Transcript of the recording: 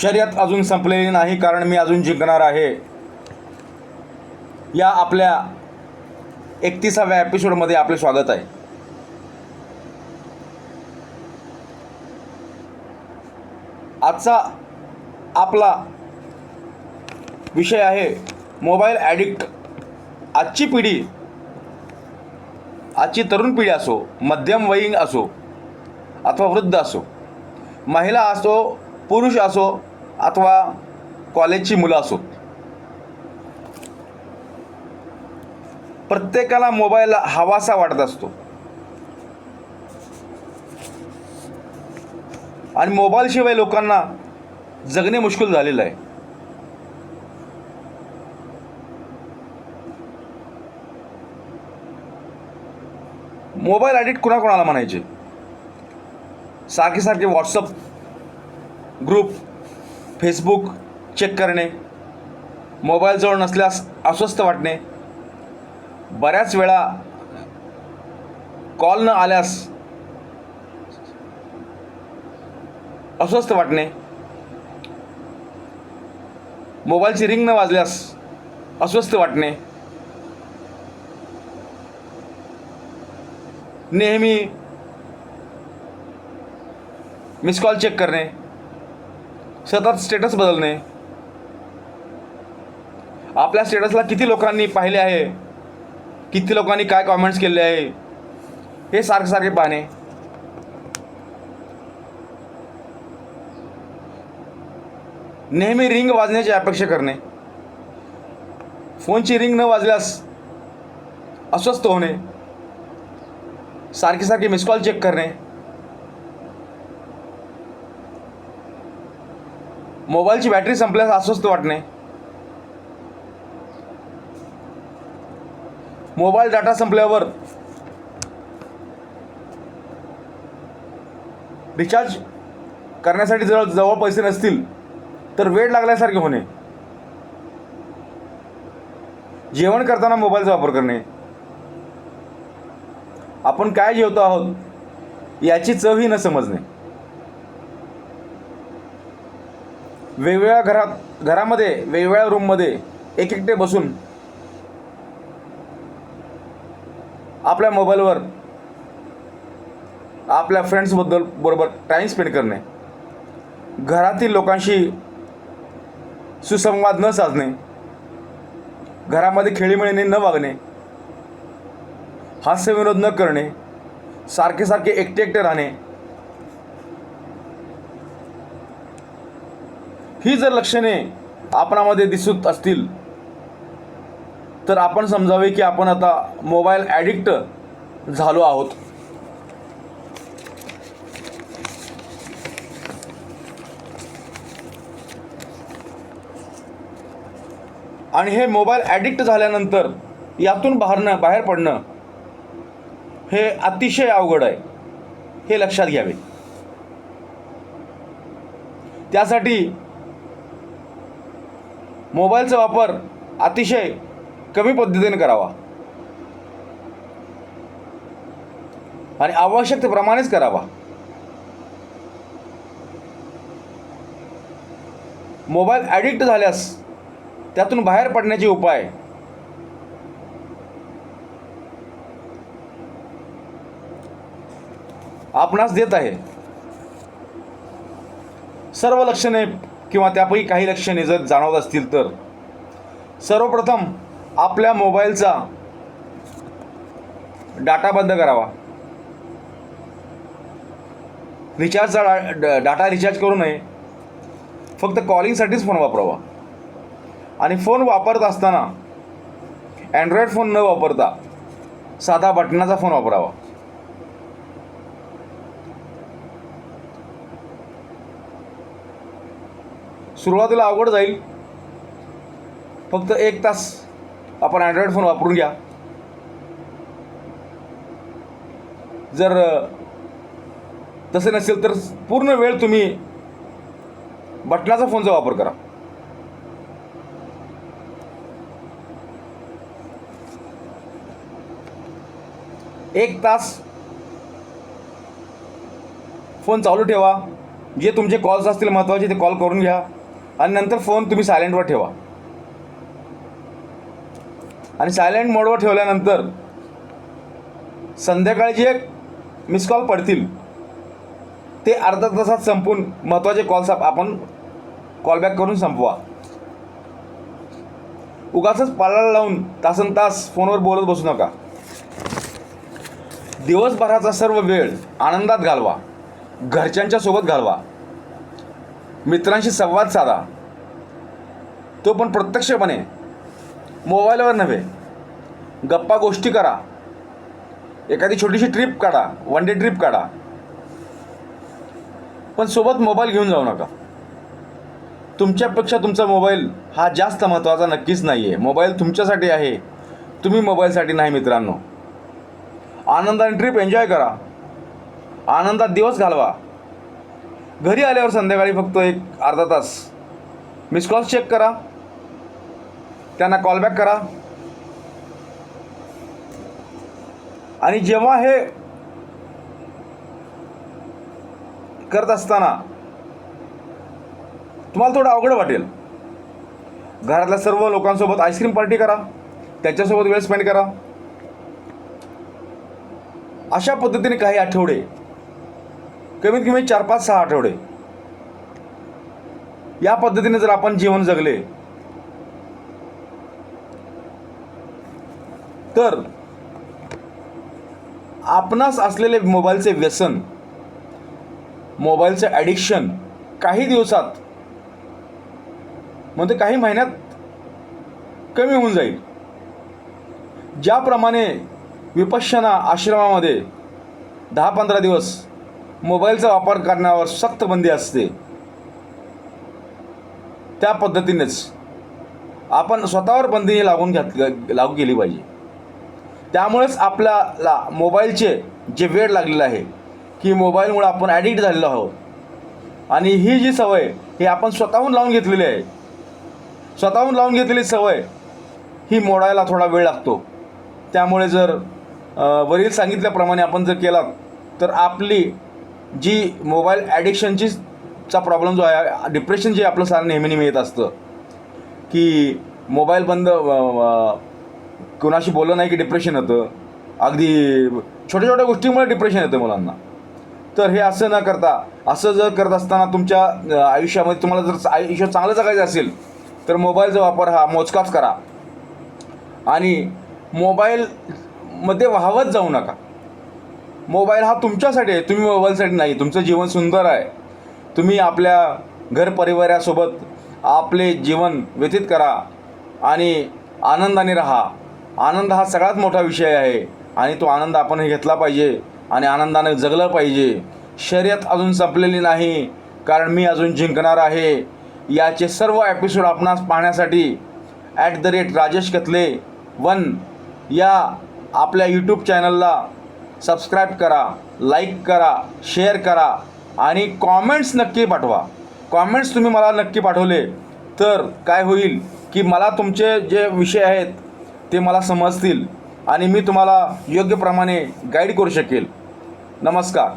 शर्यत अजून संपलेली नाही कारण मी अजून जिंकणार आहे. या आपल्या एकतीसाव्या एपिसोडमध्ये आपले स्वागत आहे. आजचा आपला विषय आहे मोबाईल ॲडिक्ट आजची पिढी आजची तरुण पिढी असो मध्यमवयीन असो अथवा वृद्ध असो महिला असो पुरुष असो अथवा कॉलेजची मुलं असो. प्रत्येकाला मोबाईल हवासा वाटत असतो. आणि मोबाईलशिवाय लोकांना जगणे मुश्किल झालेलं आहे. मोबाईल ॲडिट कुणाकोणाला म्हणायचे? सारखे सारखे व्हॉट्सअप ग्रुप फेसबुक चेक करणे मोबाईलजवळ नसल्यास अस्वस्थ वाटणे. बऱ्याच वेळा कॉल न आल्यास अस्वस्थ वाटणे. मोबाईलची रिंग न वाजल्यास अस्वस्थ वाटणे. नेहमी मिस कॉल चेक करणे. सतत स्टेटस बदलणे. आपल्या स्टेटसला किती लोकांनी पाहिले आहे? किती लोकांनी काय कॉमेंट्स केले आहे? हे सारखे सारखे पाहणे. नेहमी रिंग वाजण्याची अपेक्षा करणे. फोनची रिंग न वाजल्यास अस्वस्थ होणे. सारखे सारखे मिस कॉल चेक करणे. मोबाईलची बॅटरी संपल्यास अस्वस्थ वाटणे. मोबाईल डाटा संपल्यावर रिचार्ज करण्यासाठी जर जवळ पैसे नसतील तर वेळ लागल्यासारखे होणे. जेवण करताना मोबाईलचा वापर करणे. आपण काय जेवतो आहोत याची चवही न समजणे. वेगवेगळ्या घरात घरामध्ये वेगवेगळ्या रूममध्ये एक एकटे बसून आपल्या मोबाईलवर आपल्या फ्रेंड्सबद्दल बरोबर टाईम स्पेंड करणे घरातील लोकांशी सुसंवाद न साधणे घरामध्ये खेळीमेळीने न वागणे हास्यविनोद न करणे सारखे सारखे एकटे एकटे राहणे ही जर लक्षणे आपणामध्ये दिसत असतील तर आपण समजावे की आपण आता मोबाईल ॲडिक्ट झालो आहोत. आणि हे मोबाईल ॲडिक्ट झाल्यानंतर यातून बाहेरनं बाहेर पडणं हे अतिशय अवघड आहे. हे लक्षात घ्यावे. त्यासाठी मोबाईलचा वापर अतिशय कमी पद्धतीने करावा. आणि आवश्यकतेप्रमाणेच करावा. मोबाईल ॲडिक्ट झाल्यास त्यातून बाहेर पडण्याचे उपाय. आपणास देत आहे. सर्व लक्षणे किंवा त्यापैकी काही लक्षणे जर जाणवत असतील तर. सर्वप्रथम आपल्या मोबाईलचा डाटा बंद करावा. रिचार्जचा डा ड- डाटा रिचार्ज करू नये. फक्त कॉलिंगसाठीच फोन वापरावा. आणि फोन वापरत असताना अँड्रॉईड फोन न वापरता साधा बटनाचा फोन वापरावा. सुरुवातीला अवघड जाईल. फक्त एक तास आपण अँड्रॉईड फोन वापरून घ्या. जर तसे नसेल तर पूर्ण वेळ तुम्ही बटनाचा फोनचा वापर करा. एक तास फोन चालू ठेवा. जे तुमचे कॉल्स असतील महत्त्वाचे ते कॉल करून घ्या. आणि नंतर फोन तुम्ही सायलेंटवर ठेवा. आणि सायलेंट मोडवर ठेवल्यानंतर संध्याकाळी जे मिस कॉल पडतील. ते अर्धा तासात संपून महत्त्वाचे कॉल्स आपण कॉलबॅक करून संपवा. उगाचच पाला लावून तासन तास फोनवर बोलत बसू नका. दिवसभराचा सर्व वेळ आनंदात घालवा. घरच्यांच्या सोबत घालवा. मित्रांशी संवाद साधा. तो पण प्रत्यक्षपणे. मोबाईलवर नव्हे. गप्पा गोष्टी करा. एखादी छोटीशी ट्रिप काढा. वन डे ट्रिप काढा. पण सोबत मोबाईल घेऊन जाऊ नका. तुमच्यापेक्षा तुमचा मोबाईल हा जास्त महत्त्वाचा नक्कीच नाही आहे मोबाईल तुमच्यासाठी आहे. तुम्ही मोबाईलसाठी नाही मित्रांनो. आनंदाने ट्रिप एन्जॉय करा. आनंदात दिवस घालवा. घरी आल्यावर संध्याकाळी फक्त एक अर्धा तास. मिस कॉल चेक करा. त्यांना कॉलबॅक करा. आणि जेव्हा हे करत असताना तुम्हाला थोडं अवघड वाटेल. घरातल्या सर्व लोकांसोबत आईस्क्रीम पार्टी करा. त्याच्यासोबत वेळ स्पेंड करा. अशा पद्धतीने काही आठवडे कमीत कमी चार पाच सहा आठवडे. या पद्धतीने जर आपण जीवन जगले तर आपणास असलेले मोबाईलचे व्यसन मोबाईलचं ॲडिक्शन काही दिवसात म्हणजे काही महिन्यात कमी होऊन जाईल. ज्याप्रमाणे विपश्यना आश्रमामध्ये दहा पंधरा दिवस मोबाईलचा वापर करण्यावर सक्त बंदी असते. त्या पद्धतीनेच आपण स्वतःवर बंदी लागून घात लागू केली पाहिजे. त्यामुळेच आपल्याला मोबाईलचे जे वेळ लागलेलं आहे की मोबाईलमुळे आपण ॲडिक्ट झालेलो आहोत. आणि ही जी सवय ही आपण स्वतःहून लावून घेतलेली आहे. स्वतःहून लावून घेतलेली सवय ही मोडायला थोडा वेळ लागतो. त्यामुळे जर वरील सांगितल्याप्रमाणे आपण जर केला तर आपली जी मोबाईल ॲडिक्शनची चा प्रॉब्लेम जो आहे डिप्रेशन जे आपलं सारं नेहमी नेहमी येत असतं की मोबाईल बंद कोणाशी बोललं नाही की डिप्रेशन येतं. अगदी छोट्या छोट्या गोष्टीमुळे डिप्रेशन येतं मुलांना. तर हे असं न करता असं जर करत असताना तुमच्या आयुष्यामध्ये तुम्हाला जर आयुष्य चांगलं जगायचं असेल तर मोबाईलचा वापर हा मोजकाच करा. आणि मोबाईलमध्ये वाहवत जाऊ नका. मोबाईल हा तुमच्यासाठी आहे. तुम्ही मोबाईलसाठी नाही. तुमचं जीवन सुंदर आहे. तुम्ही आपल्या घर परिवारासोबत आपले जीवन व्यतीत करा आणि आनंदाने राहा. आनंद हा सगळ्यात मोठा विषय आहे आणि तो आनंद आपण घेतला पाहिजे आणि आनंदाने जगलं पाहिजे. शर्यत अजून संपलेली नाही कारण मी अजून जिंकणार आहे. याचे सर्व एपिसोड आपणास पाहण्यासाठी at the rate Rajesh Kathale one या आपल्या यूट्यूब चॅनलला सबस्क्राईब करा लाईक करा शेअर करा आणि कॉमेंट्स नक्की पाठवा. कॉमेंट्स तुम्ही मला नक्की पाठवले तर काय होईल की मला तुमचे जे विषय आहेत ते मला समजतील आणि मी तुम्हाला योग्य प्रमाणे गाईड करू शकेल. नमस्कार.